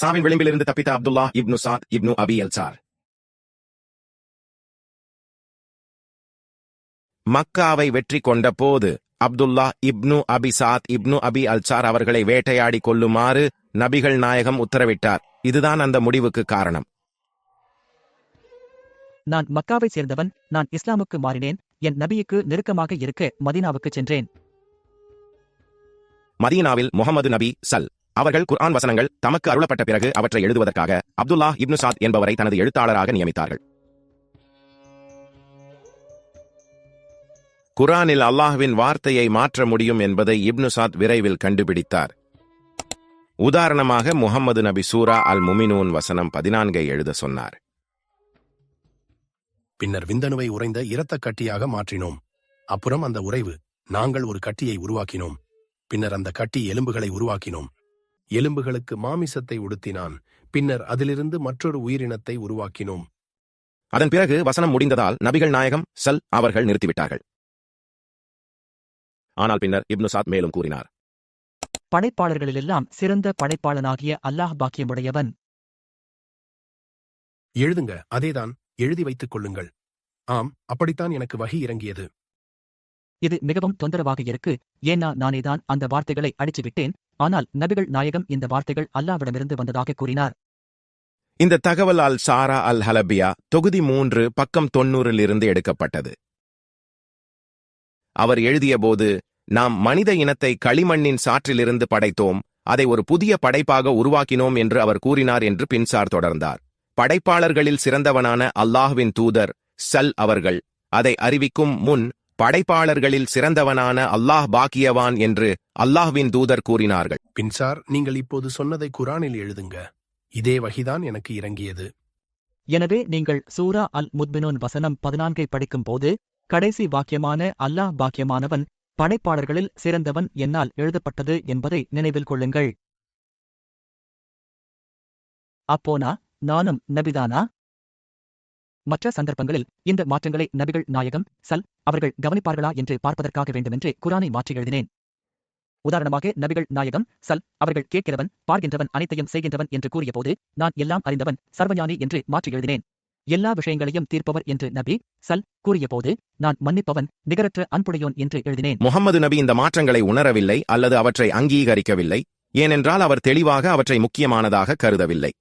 சாவின் விளிம்பிலிருந்து தப்பித்த அப்துல்லா இப்னு சாத் இப்னு அபி அல்சார். மக்காவை வெற்றி கொண்ட போது அப்துல்லா இப்னு அபி சாத் இப்னு அபி அல்சார் அவர்களை வேட்டையாடி கொல்லுமாறு நபிகள் நாயகம் உத்தரவிட்டார். இதுதான் அந்த முடிவுக்கு காரணம். நான் மக்காவை சேர்ந்தவன் நான் இஸ்லாமுக்கு மாறினேன் என் நபியுக்கு நெருக்கமாக இருக்க மதீனாவுக்கு சென்றேன். மதீனாவில் முகமது நபி சல். அவர்கள் குர்ஆன் வசனங்கள் தமக்கு அருளப்பட்ட பிறகு அவற்றை எழுதுவதற்காக அப்துல்லா இப்னு சாத் என்பவரை தனது எழுத்தாளராக நியமித்தார்கள். குர்ஆனில் அல்லாஹ்வின் வார்த்தையை மாற்ற முடியும் என்பதை இப்னு சாத் விரைவில் கண்டுபிடித்தார். உதாரணமாக முகமது நபி சூரா அல் முமினூன் வசனம் பதினான்கை எழுத சொன்னார். பின்னர் விந்தணுவை உறைந்த இரத்த கட்டியாக மாற்றினோம். அப்புறம் அந்த உறைவு நாங்கள் ஒரு கட்டியை உருவாக்கினோம். பின்னர் அந்த கட்டி எலும்புகளை உருவாக்கினோம். எலும்புகளுக்கு மாமிசத்தை உடுத்தினான். பின்னர் அதிலிருந்து மற்றொரு உயிரினத்தை உருவாக்கினோம். அதன் பிறகு வசனம் முடிந்ததால் நபிகள் நாயகம் சல் அவர்கள் நிறுத்திவிட்டார்கள். ஆனால் பின்னர் இப்னு சாத் மேலும் கூறினார். படைப்பாளர்களிலெல்லாம் சிறந்த படைப்பாளனாகிய அல்லாஹ் பாக்கியமுடையவன். எழுதுங்க அதேதான் எழுதி வைத்துக் கொள்ளுங்கள். ஆம் அப்படித்தான் எனக்கு வகி இறங்கியது. இது மிகவும் தொந்தரவாக இருக்கு. ஏன்னா நானேதான் அந்த வார்த்தைகளை அடிச்சு விட்டேன் ஆனால் நபிகள் நாயகம் இந்த வார்த்தைகள் அல்லாவிடமிருந்து வந்ததாக கூறினார். இந்த தகவல் அல் சாரா அல் ஹலபியா தொகுதி மூன்று பக்கம் தொன்னூறிலிருந்து எடுக்கப்பட்டது. அவர் எழுதியபோது நாம் மனித இனத்தை களிமண்ணின் சாற்றிலிருந்து படைத்தோம் அதை ஒரு புதிய படைப்பாக உருவாக்கினோம் என்று அவர் கூறினார் என்று பின்சார் தொடர்ந்தார். படைப்பாளர்களில் சிறந்தவனான அல்லாஹ்வின் தூதர் சல் அவர்கள் அதை அறிவிக்கும் முன் படைப்பாளர்களில் சிறந்தவனான அல்லாஹ் பாக்கியவான் என்று அல்லாஹ்வின் தூதர் கூறினார்கள். பின்சார் நீங்கள் இப்போது சொன்னதை குரானில் எழுதுங்க. இதே வகிதான் எனக்கு இறங்கியது. எனவே நீங்கள் சூரா அல் முத்பினோன் வசனம் பதினான்கை படிக்கும் போது கடைசி வாக்கியமான அல்லாஹ் பாக்கியமானவன் படைப்பாளர்களில் சிறந்தவன் என்னால் எழுதப்பட்டது என்பதை நினைவில் கொள்ளுங்கள். அப்போனா நானும் நபிதானா? மற்ற சந்தர்ப்பங்களில் இந்த மாற்றங்களை நபிகள் நாயகம் சல் அவர்கள் கவனிப்பார்களா என்று பார்ப்பதற்காக வேண்டுமென்றே குரானை மாற்றி எழுதினேன். உதாரணமாக நபிகள் நாயகம் சல் அவர்கள் கேட்கிறவன் பார்க்கின்றவன் அனைத்தையும் செய்கின்றவன் என்று கூறியபோது நான் எல்லாம் அறிந்தவன் சர்வஞானி என்று மாற்றி எழுதினேன். எல்லா விஷயங்களையும் தீர்ப்பவர் என்று நபி சல் கூறியபோது நான் மன்னிப்பவன் நிகரற்ற அன்புடையோன் என்று எழுதினேன். முகம்மது நபி இந்த மாற்றங்களை உணரவில்லை அல்லது அவற்றை அங்கீகரிக்கவில்லை ஏனென்றால் அவர் தெளிவாக அவற்றை முக்கியமானதாக கருதவில்லை.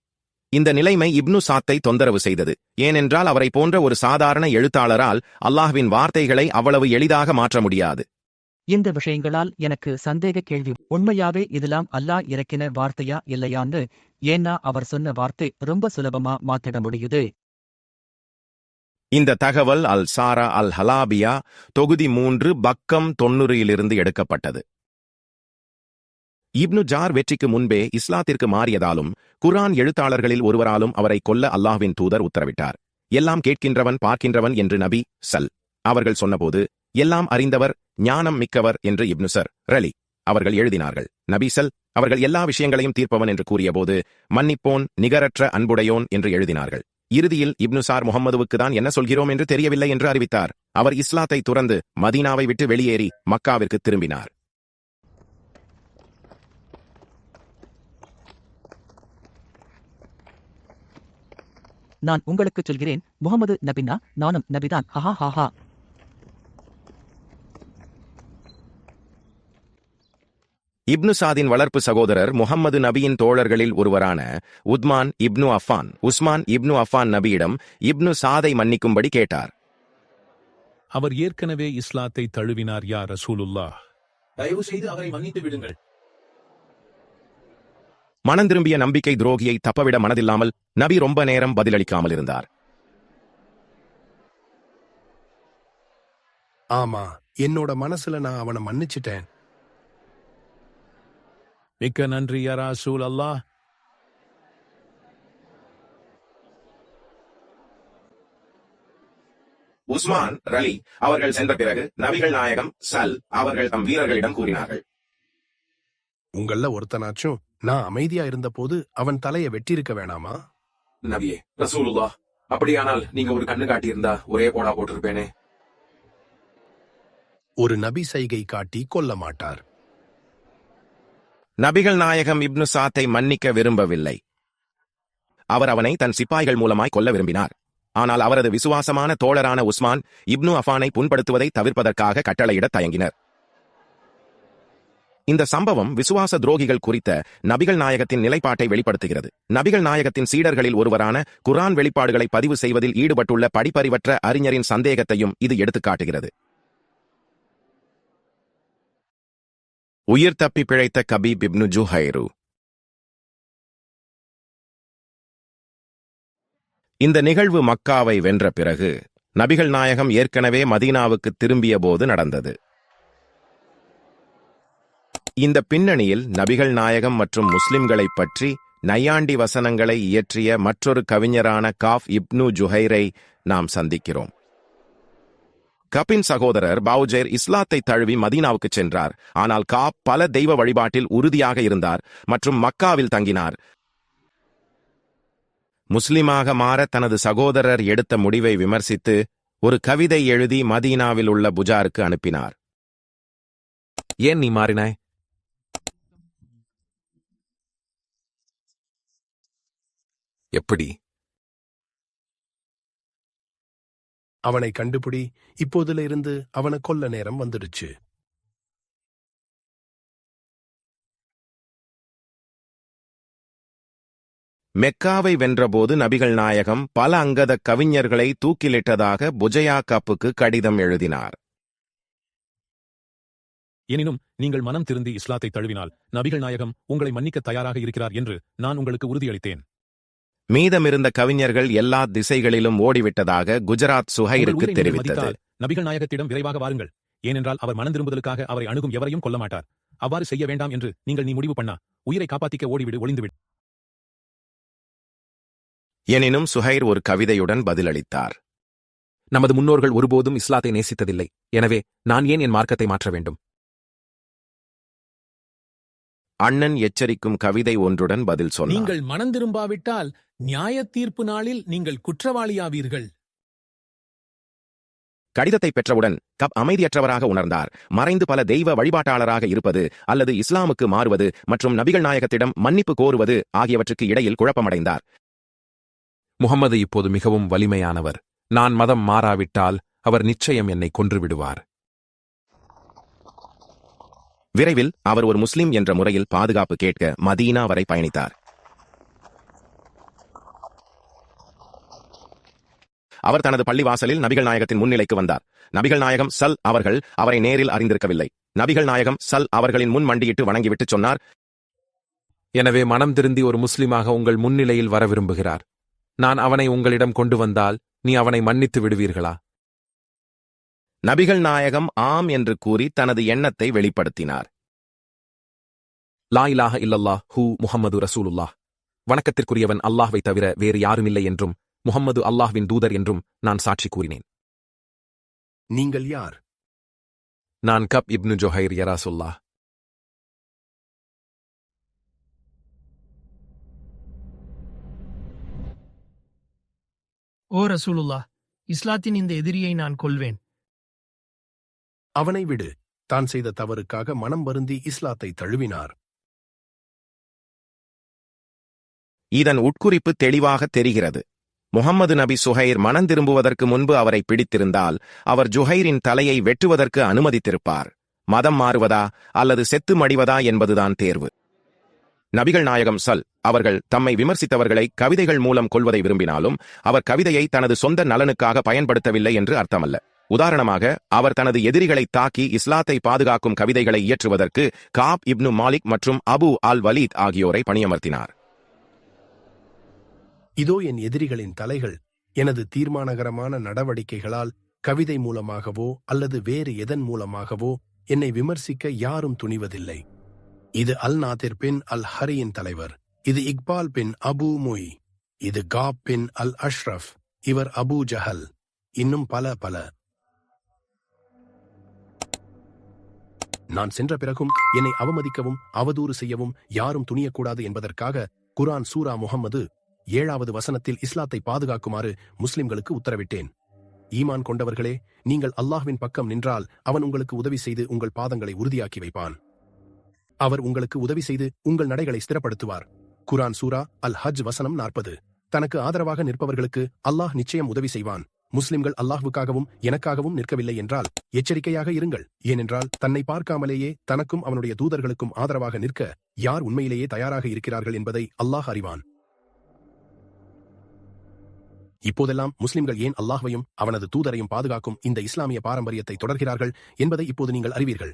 இந்த நிலைமை இப்னு சாத்தை தொந்தரவு செய்தது ஏனென்றால் அவரை போன்ற ஒரு சாதாரண எழுத்தாளரால் அல்லாஹ்வின் வார்த்தைகளை அவ்வளவு எளிதாக மாற்ற முடியாது. இந்த விஷயங்களால் எனக்கு சந்தேக கேள்வி. உண்மையாவே இதெல்லாம் அல்லாஹ் இறக்கின வார்த்தையா இல்லையான்னு ஏன்னா அவர் சொன்ன வார்த்தை ரொம்ப சுலபமா மாத்திட முடியுது. இந்த தகவல் அல் சாரா அல் ஹலாபியா தொகுதி மூன்று பக்கம் தொன்னூறிலிருந்து எடுக்கப்பட்டது. இப்னு ஜார் வெற்றிக்கு முன்பே இஸ்லாத்திற்கு மாறியதாலும் குர்ஆன் எழுத்தாளர்களில் ஒருவராலும் அவரை கொல்ல அல்லாஹ்வின் தூதர் உத்தரவிட்டார். எல்லாம் கேட்கின்றவன் பார்க்கின்றவன் என்று நபி சல். அவர்கள் சொன்னபோது எல்லாம் அறிந்தவர் ஞானம் மிக்கவர் என்று இப்னுசர் ரலி அவர்கள் எழுதினார்கள். நபீசல் அவர்கள் எல்லா விஷயங்களையும் தீர்ப்பவன் என்று கூறியபோது மன்னிப்போன் நிகரற்ற அன்புடையோன் என்று எழுதினார்கள். இறுதியில் இப்னுசார் முகமதுவுக்கு முகம்மதுவுக்கு தான் என்ன சொல்கிறோம் என்று தெரியவில்லை என்று அறிவித்தார். அவர் இஸ்லாத்தை துறந்து மதீனாவை விட்டு வெளியேறி மக்காவிற்கு திரும்பினார். நான் உங்களுக்குச் சொல்கிறேன் முகமது நபினா நானும் நபிதான். Haha haha. இப்னு சாதின் வளர்ப்பு சகோதரர் முகம்மது நபியின் தோழர்களில் ஒருவரான உத்மான் இப்னு அஃபான் உஸ்மான் இப்னு அஃபான் நபியிடம் இப்னு சாதை மன்னிக்கும்படி கேட்டார். அவர் ஏற்கனவே இஸ்லாத்தை தழுவினார் யா ரசூலுல்லாஹ். தயவு செய்து அவரை மன்னித்து விடுங்கள். மனம் திரும்பிய நம்பிக்கை துரோகியை தப்பவிட மனதில்லாமல் நபி ரொம்ப நேரம் பதிலளிக்காமல் இருந்தார். ஆமா என்னோட மனசுல நான் அவனை மன்னிச்சிட்டேன். மிக்க நன்றி யா ரசூல் அல்லாஹ். உஸ்மான் ரலி அவர்கள் சென்ற பிறகு நபிகள் நாயகம் சல் அவர்கள் தம் வீரர்களிடம் கூறினார்கள். உங்கள ஒருத்தனாச்சும் நான் அமைதியா இருந்தபோது அவன் தலைய வெட்டியிருக்க வேணாமா? நபியே ரசூலுல்லாஹ் அப்படியானால் நீங்க ஒரு கண்ணு காட்டியிருந்தா ஒரே போடா போட்டிருப்பேனே. ஒரு நபி சைகை காட்டி கொல்ல மாட்டார். நபிகள் நாயகம் இப்னு சாத்தை மன்னிக்க விரும்பவில்லை. அவர் அவனை தன் சிப்பாய்கள் மூலமாய் கொல்ல விரும்பினார். ஆனால் அவரது விசுவாசமான தோழரான உஸ்மான் இப்னு அஃபானை புண்படுத்துவதை தவிர்ப்பதற்காக கட்டளையிடத் தயங்கினர். இந்த சம்பவம் விசுவாச துரோகிகள் குறித்த நபிகள் நாயகத்தின் நிலைப்பாட்டை வெளிப்படுத்துகிறது. நபிகள் நாயகத்தின் சீடர்களில் ஒருவரான குர்ஆன் வெளிப்பாடுகளை பதிவு செய்வதில் ஈடுபட்டுள்ள படிப்பறிவற்ற அறிஞரின் சந்தேகத்தையும் இது எடுத்துக்காட்டுகிறது உயிர் தப்பி பிழைத்த கபீப் இப்னு ஜுஹைரு. இந்த நிகழ்வு மக்காவை வென்ற பிறகு நபிகள் நாயகம் ஏற்கனவே மதீனாவுக்கு திரும்பிய போது நடந்தது. இந்த பின்னணியில் நபிகள் நாயகம் மற்றும் முஸ்லிம்களைப் பற்றி நையாண்டி வசனங்களை இயற்றிய மற்றொரு கவிஞரான காஃப் இப்னு ஜுஹைரை நாம் சந்திக்கிறோம். கபின் சகோதரர் பாவுஜேர் இஸ்லாத்தை தழுவி மதீனாவுக்கு சென்றார். ஆனால் காப் பல தெய்வ வழிபாட்டில் உறுதியாக இருந்தார் மற்றும் மக்காவில் தங்கினார். முஸ்லிமாக மாற தனது சகோதரர் எடுத்த முடிவை விமர்சித்து ஒரு கவிதை எழுதி மதீனாவில் உள்ள புஜாருக்கு அனுப்பினார். ஏன் நீ மாறினாய்? எப்படி? அவனை கண்டுபிடி இப்போதுல இருந்து அவனை கொல்ல நேரம் வந்துடுச்சு. மெக்காவை வென்றபோது நபிகள் நாயகம் பல அங்கத கவிஞர்களை தூக்கிலிட்டதாக புஜயா கப்புக்கு கடிதம் எழுதினார். எனினும் நீங்கள் மனம் திருந்தி இஸ்லாத்தை தழுவினால் நபிகள் நாயகம் உங்களை மன்னிக்க தயாராக இருக்கிறார் என்று நான் உங்களுக்கு உறுதியளித்தேன். மீதமிருந்த கவிஞர்கள் எல்லா திசைகளிலும் ஓடிவிட்டதாக குஜராத் சுஹைருக்கு தெரிவித்தது. நபிகள் நாயகத்திடம் விரைவாக வாருங்கள். ஏனென்றால் அவர் மனம் திரும்புதலுக்காக அவரை அணுகும் எவரையும் கொல்ல மாட்டார் அவ்வாறு செய்ய வேண்டாம் என்று நீங்கள் நீ முடிவு பண்ணா. உயிரை காப்பாத்திக்க ஓடிவிடு ஒளிந்துவிடு. எனினும் சுஹைர் ஒரு கவிதையுடன் பதிலளித்தார். நமது முன்னோர்கள் ஒருபோதும் இஸ்லாத்தை நேசித்ததில்லை. எனவே நான் ஏன் என் மார்க்கத்தை மாற்ற வேண்டும்? அண்ணன் எச்சரிக்கும் கவிதை ஒன்றுடன் பதில் சொன்னார். நீங்கள் மனம் திரும்பாவிட்டால் நியாய தீர்ப்பு நாளில் நீங்கள் குற்றவாளியாவீர்கள். கடிதத்தை பெற்றவுடன் கப் அமைதியற்றவராக உணர்ந்தார். மறைந்து பல தெய்வ வழிபாட்டாளராக இருப்பது அல்லது இஸ்லாமுக்கு மாறுவது மற்றும் நபிகள் நாயகத்திடம் மன்னிப்பு கோருவது ஆகியவற்றுக்கு இடையில் குழப்பமடைந்தார். முகம்மது இப்போது மிகவும் வலிமையானவர். நான் மதம் மாறாவிட்டால் அவர் நிச்சயம் என்னை கொன்று விடுவார். விரைவில் அவர் ஒரு முஸ்லிம் என்ற முறையில் பாதுகாப்பு கேட்க மதீனா வரை பயணித்தார். அவர் தனது பள்ளிவாசலில் நபிகள் நாயகத்தின் முன்னிலைக்கு வந்தார். நபிகள் நாயகம் சல் அவர்கள் அவரை நேரில் அறிந்திருக்கவில்லை. நபிகள் நாயகம் சல் அவர்களின் முன் மண்டியிட்டு வணங்கிவிட்டு சொன்னார் எனவே மனம் திருந்தி ஒரு முஸ்லிமாக உங்கள் முன்னிலையில் வர விரும்புகிறார். நான் அவனை உங்களிடம் கொண்டு வந்தால் நீ அவனை மன்னித்து விடுவீர்களா? நபிகள் நாயகம் ஆம் என்று கூறி தனது எண்ணத்தை வெளிப்படுத்தினார். லா இலாஹ இல்லல்லாஹ் ஹூ முஹம்மது ரசூலுல்லாஹ். வணக்கத்திற்குரியவன் அல்லாஹ்வை தவிர வேறு யாருமில்லை என்றும் முஹம்மது அல்லாஹ்வின் தூதர் என்றும் நான் சாட்சி கூறினேன். நீங்கள் யார்? நான் கப் இப்னு ஜொஹைர் யராசுல்லா ஓ ரசூலுல்லா இஸ்லாத்தின் இந்த எதிரியை நான் கொல்வேன். அவனை விடு. தான் செய்த தவறுக்காக மனம் வருந்தி இஸ்லாத்தை தழுவினார். இதன் உட்குறிப்பு தெளிவாக தெரிகிறது. முகம்மது நபி சுஹைர் மனம் திரும்புவதற்கு முன்பு அவரை பிடித்திருந்தால் அவர் ஜுஹைரின் தலையை வெட்டுவதற்கு அனுமதித்திருப்பார். மதம் மாறுவதா அல்லது செத்து மடிவதா என்பதுதான் தேர்வு. நபிகள் நாயகம் சல். அவர்கள் தம்மை விமர்சித்தவர்களை கவிதைகள் மூலம் கொள்வதை விரும்பினாலும் அவர் கவிதையை தனது சொந்த நலனுக்காக பயன்படுத்தவில்லை என்று அர்த்தமல்ல. உதாரணமாக அவர் தனது எதிரிகளை தாக்கி இஸ்லாத்தை பாதுகாக்கும் கவிதைகளை இயற்றுவதற்கு காப் இப்னு மாலிக் மற்றும் அபு அல் வலீத் ஆகியோரை பணியமர்த்தினார். இதோ என் எதிரிகளின் தலைகள் எனது தீர்மானகரமான நடவடிக்கைகளால் கவிதை மூலமாகவோ அல்லது வேறு எதன் மூலமாகவோ என்னை விமர்சிக்க யாரும் துணிவதில்லை. இது அல் நாதிர் பின் அல் ஹரியின் தலைவர் இது இக்பால் பின் அபு முய் இது காப் பின் அல் அஷ்ரஃப் இவர் அபு ஜஹல் இன்னும் பல பல. நான் சென்ற பிறகும் என்னை அவமதிக்கவும் அவதூறு செய்யவும் யாரும் துணியக்கூடாது என்பதற்காக குரான் சூரா முகம்மது ஏழாவது வசனத்தில் இஸ்லாத்தை பாதுகாக்குமாறு முஸ்லிம்களுக்கு உத்தரவிட்டேன். ஈமான் கொண்டவர்களே நீங்கள் அல்லாஹ்வின் பக்கம் நின்றால் அவன் உங்களுக்கு உதவி செய்து உங்கள் பாதங்களை உறுதியாக்கி வைப்பான். அவர் உங்களுக்கு உதவி செய்து உங்கள் நடைகளை ஸ்திரப்படுத்துவார். குரான் சூரா அல் ஹஜ் வசனம் நாற்பது. தனக்கு ஆதரவாக நிற்பவர்களுக்கு அல்லாஹ் நிச்சயம் உதவி செய்வான். முஸ்லிம்கள் அல்லாஹ்வுக்காகவும் எனக்காகவும் நிற்கவில்லை என்றால் எச்சரிக்கையாக இருங்கள். ஏனென்றால் தன்னை பார்க்காமலேயே தனக்கும் அவனுடைய தூதர்களுக்கும் ஆதரவாக நிற்க யார் உண்மையிலேயே தயாராக இருக்கிறார்கள் என்பதை அல்லாஹ் அறிவான். இப்போதெல்லாம் முஸ்லிம்கள் ஏன் அல்லாஹ்வையும் அவனது தூதரையும் பாதுகாக்கும் இந்த இஸ்லாமிய பாரம்பரியத்தை தொடர்கிறார்கள் என்பதை இப்போது நீங்கள் அறிவீர்கள்.